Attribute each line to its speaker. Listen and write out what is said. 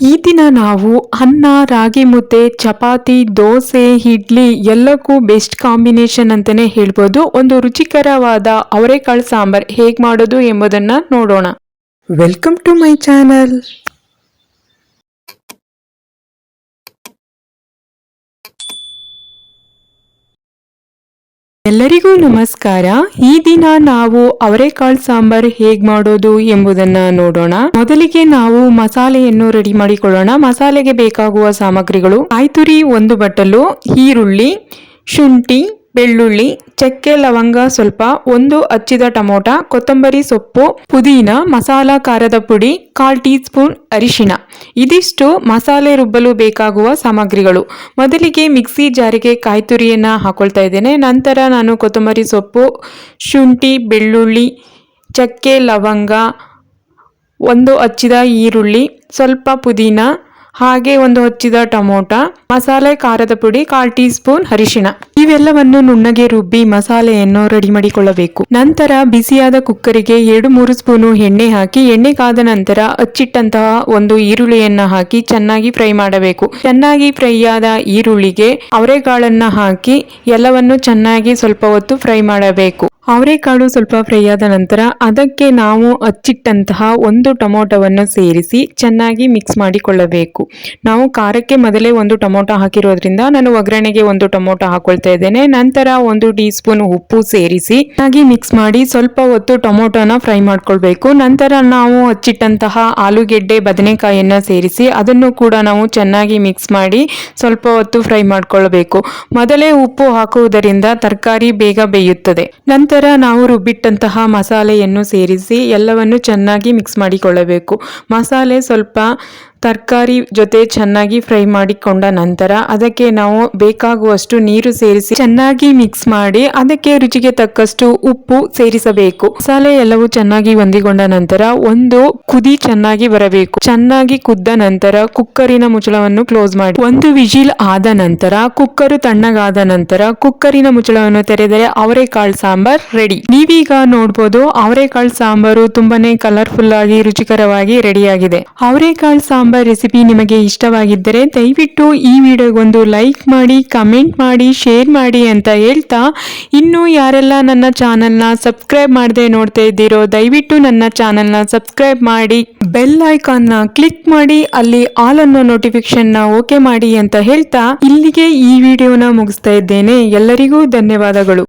Speaker 1: ಈ ದಿನ ನಾವು ಅನ್ನ, ರಾಗಿ ಮುದ್ದೆ, ಚಪಾತಿ, ದೋಸೆ, ಇಡ್ಲಿ ಎಲ್ಲಕ್ಕೂ ಬೆಸ್ಟ್ ಕಾಂಬಿನೇಷನ್ ಅಂತಲೇ ಹೇಳ್ಬೋದು. ಒಂದು ರುಚಿಕರವಾದ ಅವರೆಕಾಳು ಸಾಂಬಾರ್ ಹೇಗೆ ಮಾಡೋದು ಎಂಬುದನ್ನ ನೋಡೋಣ. ವೆಲ್ಕಮ್ ಟು ಮೈ ಚಾನಲ್ ಎಲ್ಲರಿಗೂ ನಮಸ್ಕಾರ. ಈ ದಿನ ನಾವು ಅವರೆಕಾಳು ಸಾಂಬಾರ್ ಹೇಗ್ ಮಾಡೋದು ಎಂಬುದನ್ನ ನೋಡೋಣ. ಮೊದಲಿಗೆ ನಾವು ಮಸಾಲೆಯನ್ನು ರೆಡಿ ಮಾಡಿಕೊಳ್ಳೋಣ. ಮಸಾಲೆಗೆ ಬೇಕಾಗುವ ಸಾಮಗ್ರಿಗಳು. ಕಾಯ್ತುರಿ ಒಂದು ಬಟ್ಟಲು, ಈರುಳ್ಳಿ, ಶುಂಠಿ, ಬೆಳ್ಳುಳ್ಳಿ, ಚಕ್ಕೆ, ಲವಂಗ ಸ್ವಲ್ಪ, ಒಂದು ಹಚ್ಚಿದ ಟೊಮೊಟ, ಕೊತ್ತಂಬರಿ ಸೊಪ್ಪು, ಪುದೀನ, ಮಸಾಲ, ಖಾರದ ಪುಡಿ, ಕಾಲ್ ಟೀ ಸ್ಪೂನ್ ಅರಿಶಿಣ. ಇದಿಷ್ಟು ಮಸಾಲೆ ರುಬ್ಬಲು ಬೇಕಾಗುವ ಸಾಮಗ್ರಿಗಳು. ಮೊದಲಿಗೆ ಮಿಕ್ಸಿ ಜಾರಿಗೆ ಕಾಯಿ ತುರಿಯನ್ನು ಹಾಕೊಳ್ತಾ ಇದ್ದೇನೆ. ನಂತರ ನಾನು ಕೊತ್ತಂಬರಿ ಸೊಪ್ಪು, ಶುಂಠಿ, ಬೆಳ್ಳುಳ್ಳಿ, ಚಕ್ಕೆ, ಲವಂಗ, ಒಂದು ಹಚ್ಚಿದ ಈರುಳ್ಳಿ, ಸ್ವಲ್ಪ ಪುದೀನ ಹಾಗೆ ಒಂದು ಹಚ್ಚಿದ ಟೊಮೊಟ, ಮಸಾಲೆ ಖಾರದ ಪುಡಿ, ಕಾಲ್ ಟೀ ಸ್ಪೂನ್ ಅರಿಶಿಣ. ಇವೆಲ್ಲವನ್ನು ನುಣ್ಣಗೆ ರುಬ್ಬಿ ಮಸಾಲೆಯನ್ನು ರೆಡಿ ಮಾಡಿಕೊಳ್ಳಬೇಕು. ನಂತರ ಬಿಸಿಯಾದ ಕುಕ್ಕರಿಗೆ ಎರಡು ಮೂರು ಸ್ಪೂನು ಎಣ್ಣೆ ಹಾಕಿ, ಎಣ್ಣೆ ಕಾದ ನಂತರ ಅಚ್ಚಿಟ್ಟಂತಹ ಒಂದು ಈರುಳ್ಳಿಯನ್ನ ಹಾಕಿ ಚೆನ್ನಾಗಿ ಫ್ರೈ ಮಾಡಬೇಕು. ಚೆನ್ನಾಗಿ ಫ್ರೈ ಆದ ಈರುಳ್ಳಿಗೆ ಅವರೆಕಾಳನ್ನ ಹಾಕಿ ಎಲ್ಲವನ್ನು ಚೆನ್ನಾಗಿ ಸ್ವಲ್ಪ ಹೊತ್ತು ಫ್ರೈ ಮಾಡಬೇಕು. ಅವರೆಕಾಳು ಸ್ವಲ್ಪ ಫ್ರೈ ಆದ ನಂತರ ಅದಕ್ಕೆ ನಾವು ಹಚ್ಚಿಟ್ಟಂತಹ ಒಂದು ಟೊಮೊಟೊವನ್ನು ಸೇರಿಸಿ ಚೆನ್ನಾಗಿ ಮಿಕ್ಸ್ ಮಾಡಿಕೊಳ್ಳಬೇಕು. ನಾವು ಖಾರಕ್ಕೆ ಮೊದಲೇ ಒಂದು ಟೊಮೊಟೊ ಹಾಕಿರೋದ್ರಿಂದ ನಾನು ಒಗ್ಗರಣೆಗೆ ಒಂದು ಟೊಮೊಟೊ ಹಾಕೊಳ್ತಾ ಇದ್ದೇನೆ. ನಂತರ ಒಂದು ಟೀ ಸ್ಪೂನ್ ಉಪ್ಪು ಸೇರಿಸಿ ಚೆನ್ನಾಗಿ ಮಿಕ್ಸ್ ಮಾಡಿ ಸ್ವಲ್ಪ ಹೊತ್ತು ಟೊಮೊಟೊನ ಫ್ರೈ ಮಾಡ್ಕೊಳ್ಬೇಕು. ನಂತರ ನಾವು ಹಚ್ಚಿಟ್ಟಂತಹ ಆಲೂಗೆಡ್ಡೆ, ಬದನೆಕಾಯಿಯನ್ನು ಸೇರಿಸಿ ಅದನ್ನು ಕೂಡ ನಾವು ಚೆನ್ನಾಗಿ ಮಿಕ್ಸ್ ಮಾಡಿ ಸ್ವಲ್ಪ ಹೊತ್ತು ಫ್ರೈ ಮಾಡ್ಕೊಳ್ಬೇಕು. ಮೊದಲೇ ಉಪ್ಪು ಹಾಕುವುದರಿಂದ ತರಕಾರಿ ಬೇಗ ಬೇಯುತ್ತದೆ. ನಂತರ ನಾವು ರುಬ್ಬಿಟ್ಟಂತಹ ಮಸಾಲೆಯನ್ನು ಸೇರಿಸಿ ಎಲ್ಲವನ್ನು ಚೆನ್ನಾಗಿ ಮಿಕ್ಸ್ ಮಾಡಿಕೊಳ್ಳಬೇಕು. ಮಸಾಲೆ ಸ್ವಲ್ಪ ತರಕಾರಿ ಜೊತೆ ಚೆನ್ನಾಗಿ ಫ್ರೈ ಮಾಡಿಕೊಂಡ ನಂತರ ಅದಕ್ಕೆ ನಾವು ಬೇಕಾಗುವಷ್ಟು ನೀರು ಸೇರಿಸಿ ಚೆನ್ನಾಗಿ ಮಿಕ್ಸ್ ಮಾಡಿ ಅದಕ್ಕೆ ರುಚಿಗೆ ತಕ್ಕಷ್ಟು ಉಪ್ಪು ಸೇರಿಸಬೇಕು. ಮಸಾಲೆ ಎಲ್ಲವೂ ಚೆನ್ನಾಗಿ ಹೊಂದಿಕೊಂಡ ನಂತರ ಒಂದು ಕುದಿ ಚೆನ್ನಾಗಿ ಬರಬೇಕು. ಚೆನ್ನಾಗಿ ಕುದ್ದ ನಂತರ ಕುಕ್ಕರಿನ ಮುಚ್ಚಳವನ್ನು ಕ್ಲೋಸ್ ಮಾಡಿ ಒಂದು ವಿಜಿಲ್ ಆದ ನಂತರ ಕುಕ್ಕರ್ ತಣ್ಣಗಾದ ನಂತರ ಕುಕ್ಕರಿನ ಮುಚ್ಚಳವನ್ನು ತೆರೆದರೆ ಅವರೆಕಾಳು ಸಾಂಬಾರ್ ರೆಡಿ ನೀವೀಗ ನೋಡ್ಬೋದು ಅವರೆಕಾಳು ಸಾಂಬಾರು ತುಂಬಾನೇ ಕಲರ್ಫುಲ್ ಆಗಿ ರುಚಿಕರವಾಗಿ ರೆಡಿಯಾಗಿದೆ ಅವರೆಕಾಳು ಸಾಂಬಾರ್ ಸಾಂಬಾರ್ ರೆಸಿಪಿ ನಿಮಗೆ ಇಷ್ಟವಾಗಿದ್ದರೆ ದಯವಿಟ್ಟು ಈ ವಿಡಿಯೋಗೊಂದು ಲೈಕ್ ಮಾಡಿ ಕಮೆಂಟ್ ಮಾಡಿ ಶೇರ್ ಮಾಡಿ ಅಂತ ಹೇಳ್ತಾ, ಇನ್ನೂ ಯಾರೆಲ್ಲ ನನ್ನ ಚಾನಲ್ನ ಸಬ್ಸ್ಕ್ರೈಬ್ ಮಾಡದೆ ನೋಡ್ತಾ ಇದ್ದೀರೋ, ದಯವಿಟ್ಟು ನನ್ನ ಚಾನಲ್ನ ಸಬ್ಸ್ಕ್ರೈಬ್ ಮಾಡಿ ಬೆಲ್ ಐಕಾನ್ನ ಕ್ಲಿಕ್ ಮಾಡಿ, ಅಲ್ಲಿ ಆಲ್ ಅನ್ನೋ ನೋಟಿಫಿಕೇಶನ್ನ ಓಕೆ ಮಾಡಿ ಅಂತ ಹೇಳ್ತಾ, ಇಲ್ಲಿಗೆ ಈ ವಿಡಿಯೋನ ಮುಗಿಸ್ತಾ ಇದ್ದೇನೆ. ಎಲ್ಲರಿಗೂ ಧನ್ಯವಾದಗಳು.